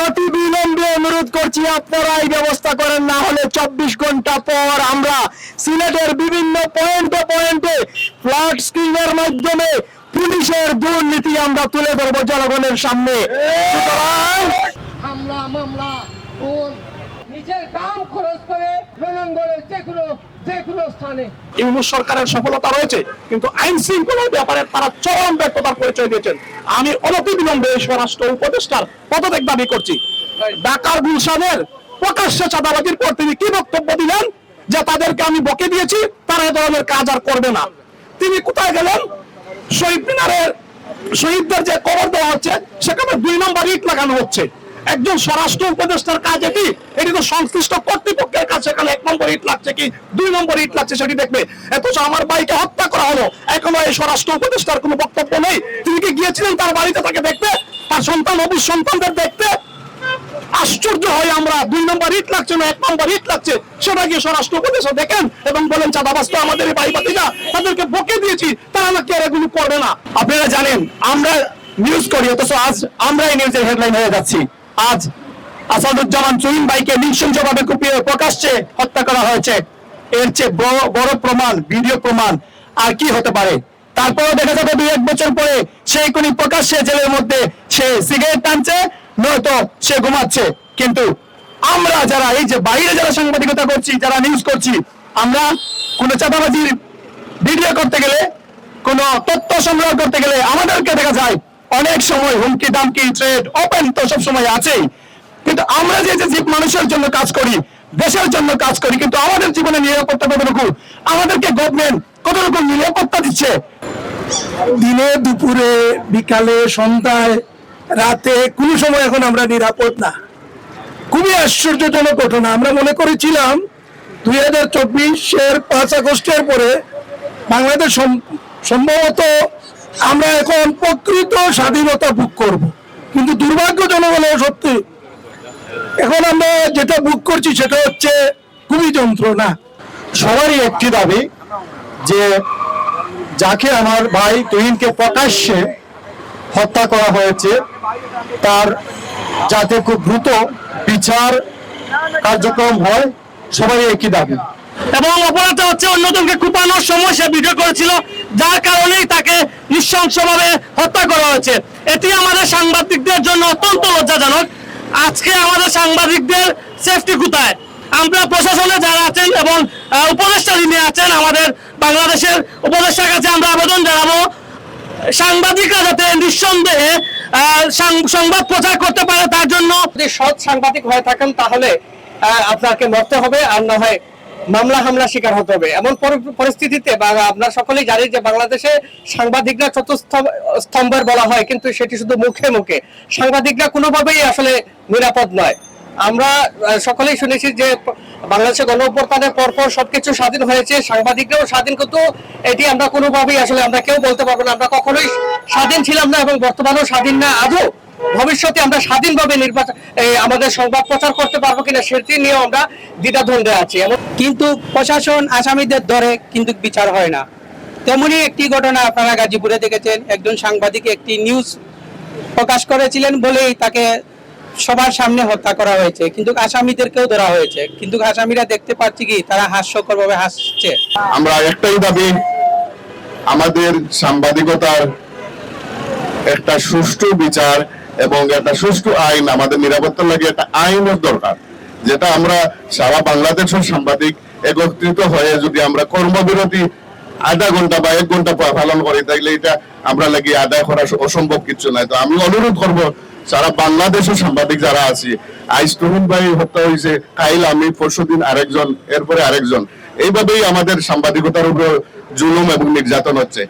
অনতি বিলম্বে অনুরোধ করছি, আপনারা এই ব্যবস্থা করেন, না হলে চব্বিশ ঘণ্টা পর আমরা সিলেটের বিভিন্ন পয়েন্টে পয়েন্টে ফ্ল্যাট স্ক্রিনের মাধ্যমে পুলিশের দুর্নীতি আমরা তুলে ধরবো জনগণের সামনে। নিজের দাম খরচ করে রণাঙ্গনের যে কোনো যে কোনো স্থানে। ইউনুস সরকারের সফলতা রয়েছে কিন্তু আইন শৃঙ্খলার ব্যাপারে তারা চরম ব্যর্থতার পরিচয় দিয়েছেন। আমি অনতি বিলম্বে এই স্বরাষ্ট্র উপদেষ্টার পদত্যাগ দাবি করছি। ঢাকার গুলশানের প্রকাশ্যে চাঁদাবাজির পর তিনি কি বক্তব্য দিলেন? যে তাদেরকে আমি বকে দিয়েছি তারা এ ধরনের কাজ আর করবে না। তিনি কোথায় গেলেন? শহীদ মিনারের শহীদদের যে কবর দেওয়া হচ্ছে সেখানে দুই নম্বর ইট লাগানো হচ্ছে। একজন স্বরাষ্ট্র উপদেষ্টার কাজ এটি এটি তো সংশ্লিষ্ট কর্তৃপক্ষের কাছে। সেখানে এক নম্বর ইট লাগছে কি? দুই নম্বর ইট লাগছে, সেটি দেখবে। অথচ আমার ভাইকে হত্যা করা হলো। এখনও এই স্বরাষ্ট্র উপদেষ্টার কোনো বক্তব্য নেই। তিনি কি গিয়েছিলেন তার বাড়িতে তাকে দেখতে? তার সন্তান অবুজ সন্তানদের দেখতে? আশ্চর্য হয় আমরা। দুই নম্বর ইট লাগছে না, এক নম্বর ইট লাগছে। সেটা গিয়ে স্বরাষ্ট্র উপদেশে দেখেন এবং বলেন চাঁদাবাজ তো আমাদের এই ভাই ভাতিজা তাদেরকে বকে দিয়েছি। তারা নাকি আর এগুলো করবে না। আপনারা জানেন, আমরা নিউজ করি, অথচ আজ আমরা এই নিউজের হেডলাইন হয়ে যাচ্ছি। আজ আসাদুজ্জামান চুইন ভাইকে নৃশংসভাবে কুপিয়ে প্রকাশ্যে হত্যা করা হয়েছে। এর চেয়ে বড় প্রমাণ, ভিডিও প্রমাণ আর কি হতে পারে? তারপরেও দেখা যাবে দুই এক বছর পরে সেই কোন প্রকাশ্যে জেলের মধ্যে সে সিগারেট টানছে, নয়তো সে ঘুমাচ্ছে। কিন্তু আমরা যারা, এই যে বাইরে যারা সাংবাদিকতা করছি, যারা নিউজ করছি, আমরা কোনো চাঁদাবাজির ভিডিও করতে গেলে, কোন তথ্য সংগ্রহ করতে গেলে আমাদেরকে দেখা যায় অনেক সময় হুমকি দামকি ট্রেড ওপেন তো সব সময় আছেই। কিন্তু আমরা যে যে মানুষের জন্য কাজ করি, দেশের জন্য কাজ করি, কিন্তু আমাদের জীবনে নিরাপত্তা কতটুকু? আমাদেরকে গভর্নমেন্ট কতটুকু নিরাপত্তা দিচ্ছে? দিনে, দুপুরে, বিকালে, সন্ধ্যায়, রাতে কোনো সময় এখন আমরা নিরাপদ না। খুবই আশ্চর্যজনক ঘটনা। আমরা মনে করেছিলাম দুই হাজার চব্বিশের পাঁচ আগস্টের পরে বাংলাদেশ সম- সম্ভবত আমরা এখন প্রকৃত স্বাধীনতা বুক করব। কিন্তু দুর্ভাগ্যজনক হলেও সত্যি। এখন আমরা যেটা বুক করছি সেটা হচ্ছে খুবই যন্ত্রণা। সবারই একটি দাবি যে যাকে আমার ভাই তুহিনকে প্রকাশ্যে হত্যা করা হয়েছে, তার যাতে খুব দ্রুত বিচার কার্যক্রম হয়, সবারই একই দাবি। এবং অপরাধটা হচ্ছে অন্যজনকে কুপানোর সময় সে ভিডিও করেছিল। যার কারণেই তাকে নৃশংসভাবে হত্যা করা হয়েছে। এটি আমাদের সাংবাদিকদের জন্য অত্যন্ত লজ্জাজনক। আজকে আমাদের সাংবাদিকদের সেফটি কোথায় আমরা প্রশাসনে যারা আছেন এবং উপদেষ্টা যিনি আছেন আমাদের বাংলাদেশের উপদেষ্টার কাছে আমরা আবেদন জানাব, সাংবাদিকরা যাতে নিঃসন্দেহে সংবাদ প্রচার করতে পারে তার জন্য। যদি সৎ সাংবাদিক হয়ে থাকেন তাহলে আপনাকে মরতে হবে, আর না হয় মামলা হামলা শিকার হতে হবে। এমন পরিস্থিতিতে বা আপনার সকলেই জানি যে বাংলাদেশে সাংবাদিকরা চতুস্তম্ভ- স্তম্ভের বলা হয়, কিন্তু সেটি শুধু মুখে মুখে। সাংবাদিকরা কোনোভাবেই আসলে নিরাপদ নয়। আমরা সকলেই শুনেছি যে বাংলাদেশে গণ পরপর সবকিছু স্বাধীন হয়েছে, সাংবাদিকরাও স্বাধীন, কিন্তু এটি আমরা কোনোভাবেই আসলে আমরা কেউ বলতে পারব না। আমরা কখনোই স্বাধীন ছিলাম না এবং বর্তমানেও স্বাধীন না। আদৌ ভবিষ্যতে আমরা স্বাধীনভাবে নির্বাচন আমাদের সংবাদ প্রচার করতে পারব কিনা সেটি নিয়ে আমরা দ্বিধাদ্বন্দ্বে আছি। এমন কিন্তু প্রশাসন আসামিদের ধরে কিন্তু বিচার হয় না। তেমনি একটি ঘটনা আপনারা গাজীপুরে দেখেছেন। একজন সাংবাদিক একটি নিউজ প্রকাশ করেছিলেন বলেই তাকে সবার সামনে হত্যা করা হয়েছে। কিন্তু আসামিদেরকেও ধরা হয়েছে। কিন্তু আসামিরা দেখতে পাচ্ছি কি তারা হাস্যকর ভাবে হাসছে। আমরা একটাই দাবি আমাদের সাংবাদিকতার একটা সুষ্ঠু বিচার এবং একটা সুষ্ঠু আইন, আমাদের নিরাপত্তার লাগে একটা আইনের দরকার, যেটা আমরা সারা বাংলাদেশের সাংবাদিক একত্রিত হয়ে যদি আমরা কর্মবিরতি আধা ঘণ্টা বা এক ঘণ্টা পালন করি, তাইলে এটা আমরা লাগি আদায় করা অসম্ভব কিছু নাই তো আমি অনুরোধ করব, সারা বাংলাদেশের সাংবাদিক যারা আছি, আইস তুহিন ভাই হত্যা হয়েছে কাইল আমি, পরশু দিন আরেকজন, এরপরে আরেকজন, এইভাবেই আমাদের সাংবাদিকতার উপর জুলুম এবং নির্যাতন হচ্ছে।